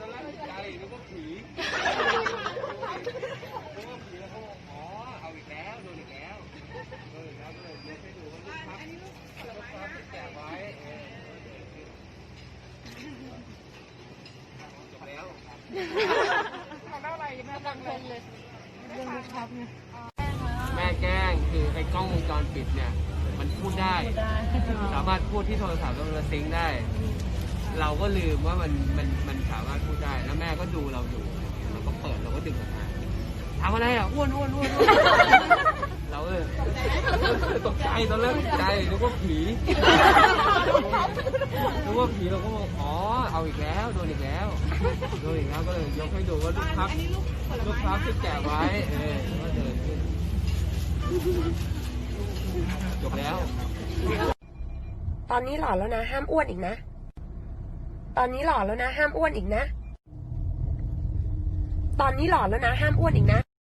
ตอนแรกตกใจนึกว่าผีนึกว่าผีแล้วเขาบอกอ๋อเอาอีกแล้วโดนอีกแล้วโดนอีกแล้วก็เลยยกให้ดูว่าลูกพับลูกพับที่แกไว้จบแล้วทำอะไรยังไม่ดังเลยเรื่องลูกพับเนี่ยแม่แกล้งคือไอ้กล้องวงจรปิดเนี่ย มันพูดได้ สามารถพูดที่โทรศัพท์แล้วมันซิงค์ได้ เราก็ลืมว่ามันมันมันสามารถพูดได้แล้วแม่ก็ดูเราอยู่เราก็เปิดเราก็ดึงออกมาทำอะไรอะอ้วนอ้วนอ้วนอ้วนเราเออตกใจตอนแรกตกใจนึกว่าผีนึกว่าผีเราก็บอกอ๋อเอาอีกแล้วโดนอีกแล้วโดนอีกแล้วก็เลยยกให้ดูว่าลูกพับลูกพับที่แกะไว้เออแล้วก็เดินขึ้นจบแล้ว ตอนนี้หล่อแล้วนะ ห้ามอ้วนอีกนะ ตอนนี้หล่อแล้วนะ ห้ามอ้วนอีกนะ ตอนนี้หล่อแล้วนะ ห้ามอ้วนอีกนะ